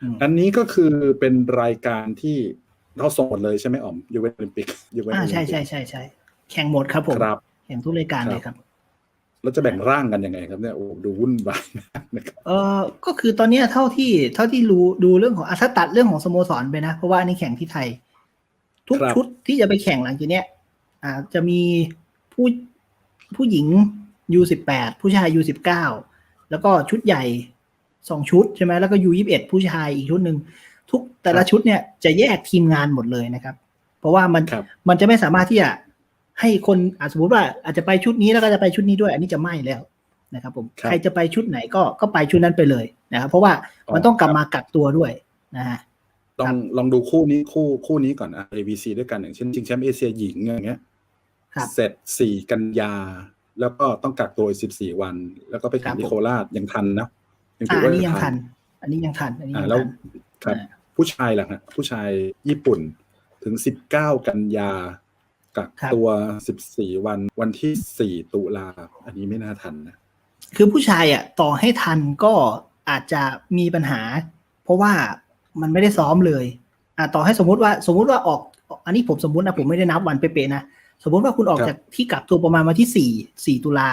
อืมอันนี้ก็คือเป็นรายการที่เราส่งหมดเลยใช่ไหมอ๋อมยูเวนโอลิมปิกยูเวนอ่าใช่ใช่ใช่ใช่แข่งหมดครับผมครับแข่งทุกรายการเลยครับ แล้วจะแบ่งร่างกันยังไงครับเนี่ยโอ้ดูวุ่นวายมากนะครับเออก็คือตอนเนี้ยเท่าที่เท่าที่รู้ดูเรื่องของอะถ้าตัดเรื่องของสโมสรไปนะ เพราะว่าอันนี้แข่งที่ไทย ทุกชุดที่จะไปแข่งหลังจากเนี้ยอ่าจะมีผู้ผู้หญิง U18 ผู้ชาย U19 แล้วก็ชุดใหญ่ สองชุดใช่ไหมแล้วก็ U21 ผู้ชายอีกชุดหนึ่งทุกแต่ละชุดเนี่ยจะแยกทีมงานหมดเลยนะครับ เพราะว่ามันครับมันจะไม่สามารถที่จะให้คนอะสมมติว่าอาจจะไปชุดนี้แล้วก็จะไปชุดนี้ด้วย อันนี้จะไม่แล้วนะครับผมครับใครจะไปชุดไหนก็ก็ไปชุดนั้นไปเลยนะครับ เพราะว่าอ๋อมันต้องกลับมากักตัวด้วยนะฮะลองลองดูคู่นี้คู่คู่นี้ก่อนอะ ABC ด้วยกันอย่างเช่นชิงแชมป์เอเชียหญิงอย่างเงี้ยครับเสร็จสี่กันยา แล้วก็ต้องกักตัวสิบสี่วัน แล้วก็ไปแข่งครับที่ผมโคราชยังทันนะ ยังอ่าถืออันว่านี้ยังทัทันนอันนี้ยังทัน อันนี้อ่ายังแล้วทันครับอ่าผู้ชายล่ะฮะผู้ชายญี่ปุ่นถึงสิบเก้ากันยากักครับตัวสิบสี่วันวันที่สี่ตุลาอันนี้ไม่น่าทันนะคือผู้ชายอะต่อให้ทันก็อาจจะมีปัญหา เพราะว่ามันไม่ได้ซ้อมเลยอ่าต่อให้สมมุติว่าสมมุติว่าออก อันนี้ผมสมมุตินะผมไม่ได้นับวันเป๊ะๆนะสมมุติว่าคุณออกครับจากที่กักตัวประมาณวันที่สี่สี่ตุลา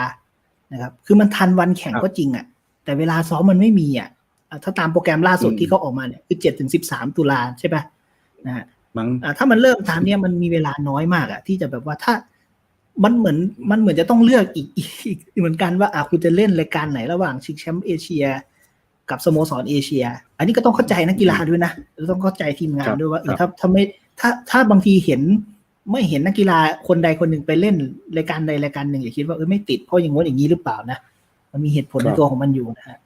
นะครับ คือมันทันวันแข่งครับก็จริงอะ แต่เวลาซ้อมมันไม่มีอะอะถ้าตามโปรแกรมล่าสุดอืมที่เขาออกมาเนี่ยคือเจ็ดถึงสิบสามตุลาใช่ปะนะฮะมั้งอ่าถ้ามันเริ่มตามเนี้ยมันมีเวลาน้อยมากอะที่จะแบบว่าถ้ามันเหมือนมันเหมือนจะต้องเลือกอีกอีกอีกเหมือนกันว่าอะคุณจะเล่นรายการไหนระหว่างชิงแชมป์เอเชีย กับสโมสรเอเชีย อันนี้ก็ต้องเข้าใจนักกีฬาด้วยนะแล้วต้องเข้าใจทีมงาคนรับด้วยว่าเออครัถ้าบถ้าไม่ถ้าถ้าบางทีเห็นไม่เห็นนักกีฬาคนใดคนหนึ่งไปเล่นรายการใดรายการหนึ่งอย่าคิดว่าเออไม่ติดเพราะอย่างงู้นอย่างนี้หรือเปล่านะ มันมีเหตุผลในตัวของมันอยู่นะฮะ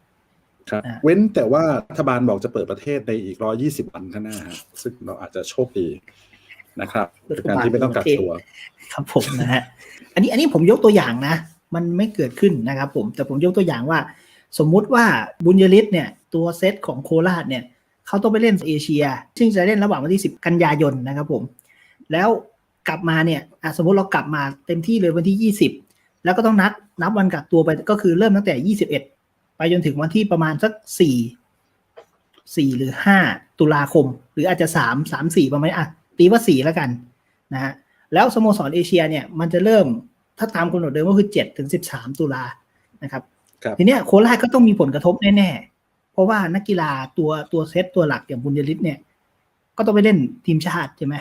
ครับอ่าเว้นแต่ว่ารัฐบาลบอกจะเปิดประเทศในอีกร้อยี่สิบวันข้างหน้าฮะซึ่งเราอาจจะโชคดีนะครับในการที่ไม่ต้องกักตัวครับผมนะฮะอันนี้อันนี้ผมยกตัวอย่างนะ มันไม่เกิดขึ้นนะครับผมแต่ผมยกตัวอย่างว่า สมมุติว่าบุญยริศเนี่ย ตัวเซตของโคราชเนี่ยเขาต้องไปเล่นเอเชีย ซึ่งจะเล่นระหว่างวันที่ 10 กันยายนนะครับผม แล้วกลับมาเนี่ยอะสมมติเรากลับมาเต็มที่เลยวันที่ 20 แล้วก็ต้องนับนับวันกักตัวไปก็คือเริ่มตั้งแต่ 21 ไปจนถึงวันที่ประมาณสัก 4 4 หรือ 5 ตุลาคม หรืออาจจะ 3 3 4 ประมาณนี้อะตีว่า 4 แล้วกันนะฮะแล้วสโมสรเอเชียเนี่ยมันจะเริ่มถ้าตามกำหนดเดิมก็คือ7ถึง13 ตุลานะครับครับทีเนี้ยโคราชก็ต้องมีผลกระทบแน่ๆ เพราะว่านักกีฬาตัวตัวเซตตัวหลักอย่างบุญยริศเนี่ย ก็ต้องไปเล่นทีมชาติใช่ไหม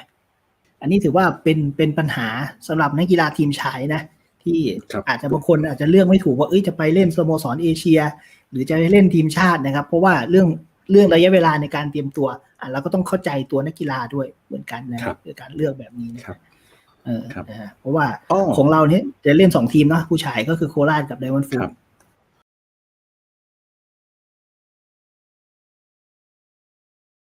อันนี้ถือว่าเป็นเป็นปัญหาสำหรับนักกีฬาทีมชายนะ ที่ครับอาจจะบางคนอาจจะเลือกไม่ถูกว่าเอ้ยจะไปเล่นสโมสรเอเชีย หรือจะไปเล่นทีมชาตินะครับ เพราะว่าเรื่องเรื่องระยะเวลาในการเตรียมตัวอะเราก็ต้องเข้าใจตัวนักกีฬาด้วยเหมือนกันนะครับในการเลือกแบบนี้นะครับเออครับนะฮะเพราะว่าอ้อของเราเนี่ยจะเล่นสองทีมเนาะผู้ชายก็คือโคราชกับไดมอนด์ฟูครับ